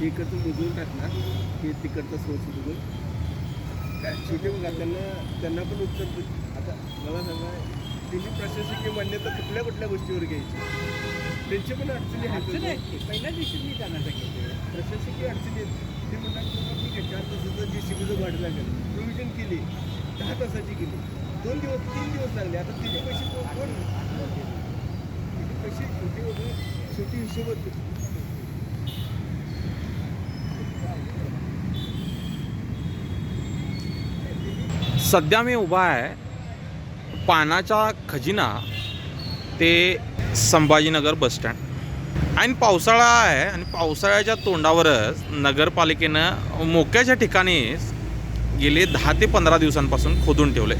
हे इकडचं बुजवून टाकणार हे तिकडचं सोर्स बुजवून. काय शेवटी बघा त्यांना त्यांना पण उत्तर आता मला सांगा त्यांनी प्रशासकीय मान्यता कुठल्या कुठल्या गोष्टीवर घ्यायची? त्यांचे पण अडचणी की. पहिल्या दिवशी मी त्यांना सांगितलं. प्रशासकीय अडचणी ते म्हणतात की बाबा ठीक आहे चार तासाचं जे शिबिर भाडं लागेल. प्रोव्हिजन केली. दहा तासाची केली. दोन दिवस तीन दिवस लागले. आता तिचे पैसे कोण पैसे शेवटी वगैरे शेवटी हिशोबत सध्या मी उभा आहे पानाचा खजिना ते संभाजीनगर बसस्टँड आणि पावसाळा आहे आणि पावसाळ्याच्या तोंडावरच नगरपालिकेनं मोक्याच्या ठिकाणी गेले दहा ते पंधरा दिवसांपासून खोदून ठेवले.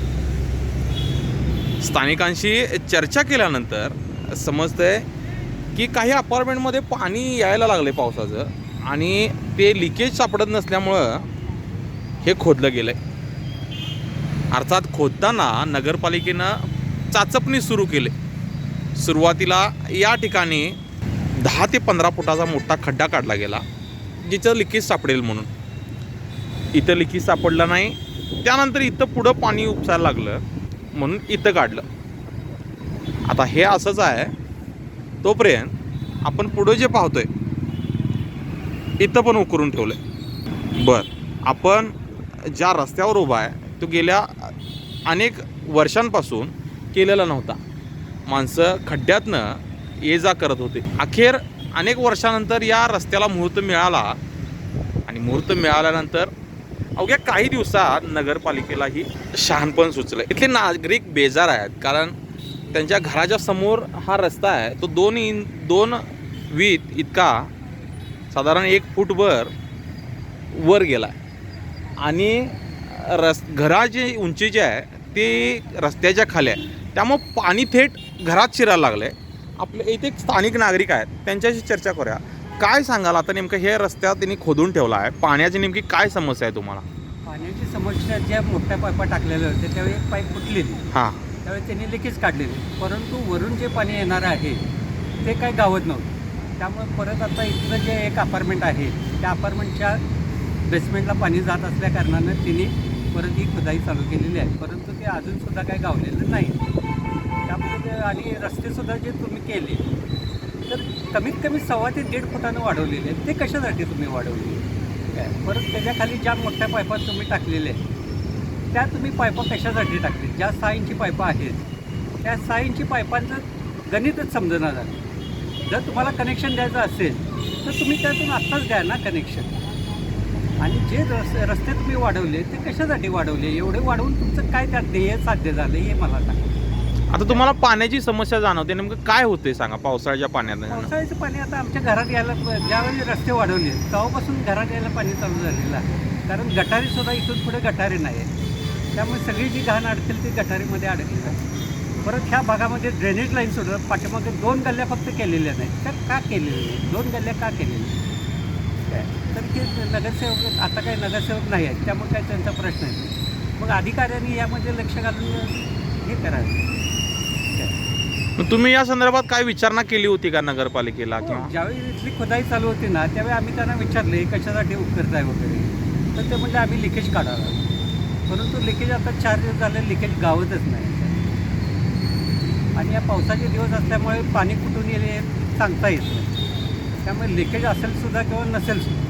स्थानिकांशी चर्चा केल्यानंतर समजतंय की काही अपार्टमेंटमध्ये पाणी यायला लागले पावसाचं आणि ते लिकेज सापडत नसल्यामुळं हे खोदलं गेलं आहे अर्थात खोदताना नगरपालिकेनं चाचपणी सुरू केली. सुरुवातीला या ठिकाणी दहा ते पंधरा फुटाचा मोठा खड्डा काढला गेला जिथं लिकेज सापडेल म्हणून. इथं लिकेज सापडलं नाही त्यानंतर इथं पुढं पाणी उपसायला लागलं म्हणून इथं काढलं. आता हे असंच आहे तोपर्यंत आपण पुढं जे पाहतोय इथं पण उकरून ठेवलंय. बर आपण ज्या रस्त्यावर उभा आहे तो गेल्या अनेक वर्षांपासून केलेला नव्हता. माणसं खड्ड्यातनं ये जा करत होते. अखेर अनेक वर्षानंतर या रस्त्याला मुहूर्त मिळाला आणि मुहूर्त मिळाल्यानंतर अवघ्या काही दिवसात नगरपालिकेलाही शहाणपण सुचलं. इथले नागरिक बेजार आहेत कारण त्यांच्या घराच्या समोर हा रस्ता आहे. तो दोन इन दोन वीत इतका साधारण एक फूटभर वर गेला आणि रस घराची उंची जी आहे ती रस्त्याच्या खाली आहे. त्यामुळं पाणी थेट घरात शिरायला लागलं आहे आपले इथे एक स्थानिक नागरिक आहेत त्यांच्याशी चर्चा करूया. काय सांगाल? आता नेमकं हे रस्त्यात त्यांनी खोदून ठेवला आहे. पाण्याची नेमकी काय समस्या आहे तुम्हाला? पाण्याची समस्या ज्या मोठ्या पायपा टाकलेल्या होत्या त्यावेळी एक पाईप फुटलेली. हां. त्यावेळी त्यांनी लिकेज काढलेली. परंतु वरून जे पाणी येणार आहे ते काय गावत नव्हतं. त्यामुळे परत आता इथलं जे एक अपार्टमेंट आहे त्या अपार्टमेंटच्या बेसमेंटला पाणी जात असल्या कारणानं तिने परत ही खुदाई चालू केलेली आहे. परंतु ते अजूनसुद्धा काही गावलेलं नाही. त्यामुळे आणि रस्तेसुद्धा जे तुम्ही केले तर कमीत कमी सव्वा ते दीड फुटानं वाढवलेले आहेत. ते कशासाठी तुम्ही वाढवले? काय? परत त्याच्याखाली ज्या मोठ्या पायपा तुम्ही टाकलेल्या आहेत त्या तुम्ही पायपा कशासाठी टाकली? ज्या सहा इंची पायपा आहेत त्या सहा इंची पायपांचं गणितच समजणार झालं. जर तुम्हाला कनेक्शन द्यायचं असेल तर तुम्ही त्यातून आत्ताच द्या ना कनेक्शन आणि जे रस रस्ते तुम्ही वाढवले ते कशासाठी वाढवले? एवढे वाढवून तुमचं काय त्यात ध्येय साध्य झालं हे मला सांगा. आता तुम्हाला पाण्याची समस्या जाणवते नेमकं काय होते सांगा पावसाळ्याच्या पाण्यात? पावसाळ्याचं पाणी आता आमच्या घरात यायला ज्यावेळी रस्ते वाढवले तेव्हापासून घरात यायला पाणी चालू झालेलं आहे. कारण गटारी सुद्धा इथून पुढे गटारी नाही आहे. त्यामुळे सगळी जी घाण अडकेल ती गटारीमध्ये अडकली आहे परत ह्या भागामध्ये ड्रेनेज लाईन सुद्धा पाठीमागे दोन गल्ल्या फक्त केलेल्या नाहीत. तर का केलेल्या नाही दोन गल्ल्या का केलेल्या काय? तर की नगरसेवक आता काही नगरसेवक नाही आहेत त्यामुळे काय त्यांचा प्रश्न आहे. मग अधिकाऱ्यांनी यामध्ये लक्ष घालून हे करावं. तुम्ही या संदर्भात काय विचारणा केली होती का नगरपालिकेला हो, किंवा? ज्यावेळी इथली खोदाई चालू होती ना त्यावेळी आम्ही त्यांना विचारले कशासाठी उपकरताय वगैरे? तर ते म्हणजे आम्ही लिकेज काढावं परंतु लिकेज आता चार दिवस झाले लिकेज गावतच नाही. आणि या पावसाचे दिवस असल्यामुळे पाणी कुठून येईल हे सांगता येत नाही. त्यामुळे लिकेज असेल सुद्धा किंवा नसेल सुद्धा.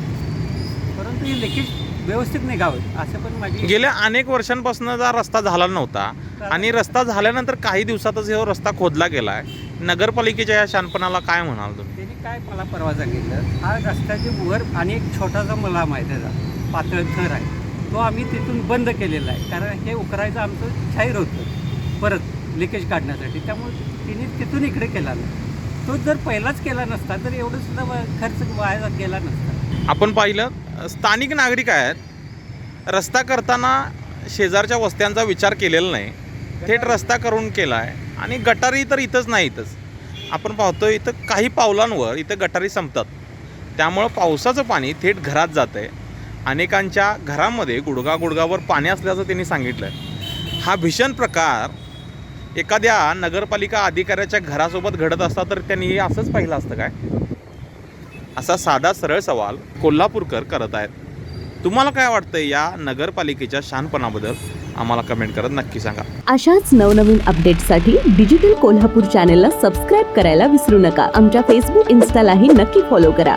परंतु हे लिकेज व्यवस्थित नाही गावत असं पण माझी गेल्या अनेक वर्षांपासून हा रस्ता झाला नव्हता. आणि रस्ता झाल्यानंतर काही दिवसातच हा रस्ता खोदला गेलाय. नगरपालिकेच्या या शानपणाला काय म्हणाल तुम्ही? त्यांनी काय मला परवा सांगितलं हा रस्त्याच्या वर आणि एक छोटासा मलाम आहे त्याचा पातळ थर आहे तो आम्ही तिथून बंद केलेला आहे. कारण हे उकरायचं आमचं जाहीर होतं परत लिकेज काढण्यासाठी. त्यामुळे तिने तिथून इकडे केला नाही. तो जर पहिलाच केला नसता तर एवढं सुद्धा खर्च वाया गेला नसता. आपण पाहिलं स्थानिक नागरिक आहेत. रस्ता करताना शेजारच्या वस्त्यांचा विचार केलेला नाही. थेट रस्ता करून केला आहे आणि गटारी तर इथंच नाही इथंच. आपण पाहतो इथं काही पावलांवर इथं गटारी संपतात. त्यामुळं पावसाचं पाणी थेट घरात जातं आहे अनेकांच्या घरामध्ये गुडगा गुडगावर पाणी असल्याचं त्यांनी सांगितलं हा भीषण प्रकार एखाद्या नगरपालिका अधिकाऱ्याच्या घरासोबत घडत असता तर त्यांनी असंच पाहिलं असतं काय? असा साधा सरळ सवाल कोल्हापूरकर करत आहेत. तुम्हाला काय वाटतं या नगरपालिकेच्या शानपणाबद्दल आम्हाला कमेंट करत नक्की सांगा. अशाच नवनवीन अपडेटसाठी डिजिटल कोल्हापूर चॅनेलला सबस्क्राईब करायला विसरू नका. आमच्या फेसबुक इन्स्टालाही नक्की फॉलो करा.